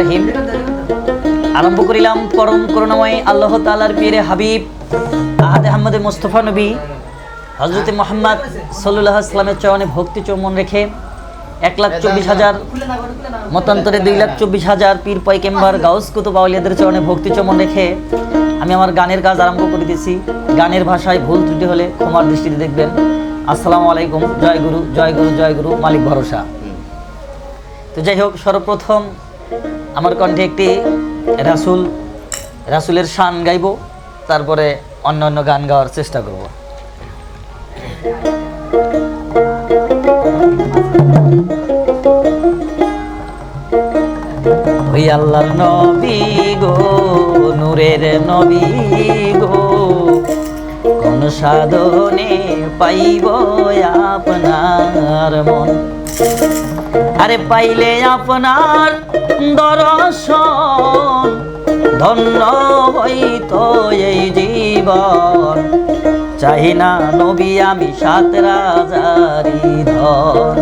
রহিম। আরম্ভ করিলাম পরম করুণাময় আল্লাহ তালার পীরে হাবিব আহাদ আহমদ মোস্তফা নবী। হজরত মোহাম্মদ সাল্লাহ ইসলামের চরণে ভক্তি চৌমন রেখে এক লাখ চব্বিশ হাজার, মতান্তরে দুই লাখ চব্বিশ হাজার পীর পয়কেম্বার গাউস কুতুব চরণে ভক্তি চমন রেখে আমি আমার গানের কাজ আরম্ভ করে দিয়েছি। গানের ভাষায় ভুল ত্রুটি হলে ক্ষমার দৃষ্টিতে দেখবেন। আসসালামু আলাইকুম, জয় গুরু জয় গুরু জয় গুরু, মালিক ভরসা। তো যাই হোক, সর্বপ্রথম আমার কণ্ঠে একটি রাসুল, রাসুলের শান গাইব, তারপরে অন্য অন্য গান গাওয়ার চেষ্টা করব। ওই আল্লাহর নবী গো, নূরের নবী গো, কোন সাধনে পাইব আপনার মন। আরে পাইলে আপনার দর্শন, ধন্য হইত এই জীবন। চাই না নবী, আমি সাত রাজারি ধন।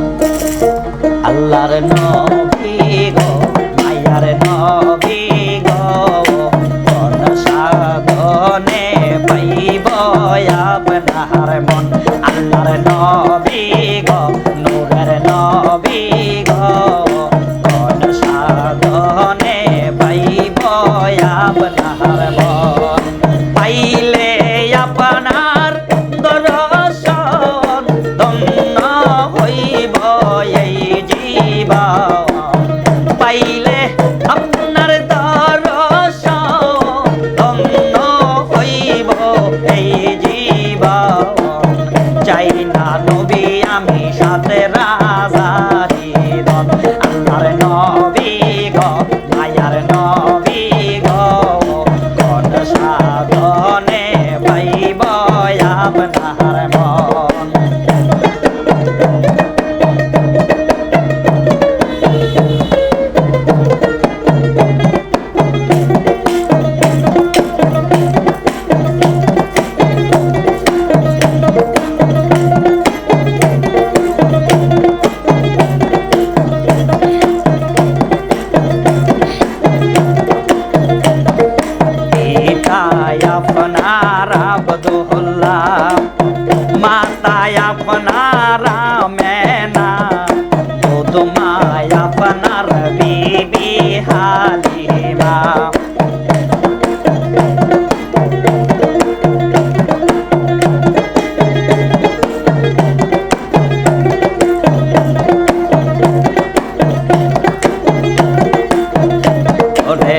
আল্লাহর নবী গো, মায়ার নবী গো কোন সাধনে পাইব আপনার মন। আল্লাহর নবী পাইলে আপনার আপনার আবদুল্লাহ মাতায় আপনার মেনা দুধমায় আপনার বিবি হালিমা ওরে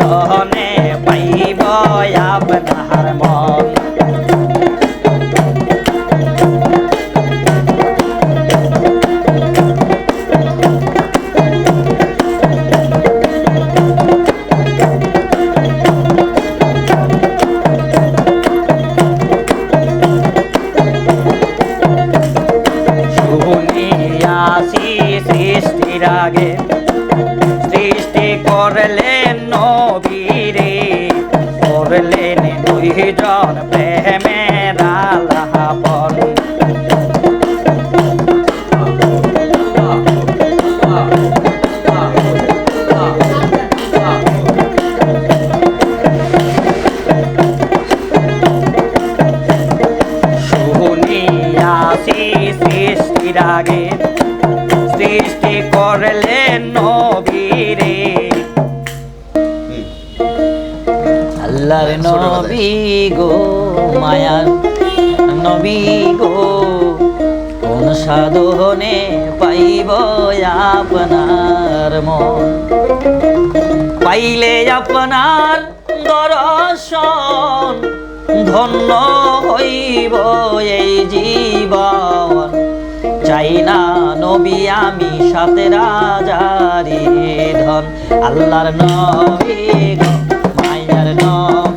সাধনে সৃষ্টির আগে সৃষ্টি করলেন নবীরে করলেন দুইজন প্রেমের আলাপন সৃষ্টির আগে সৃষ্টি করলেন নবীরে। আল্লাহর হ্যাঁ, নবী গো মায়ার নবী গো কোন সাধনে পাইব আপনার মন? পাইলে আপনার দর্শন ধন্য হইব এই জীবন। চাই না নবী আমি সাথে রাজারি ধন। আল্লাহর নবী গো মায়ার নবী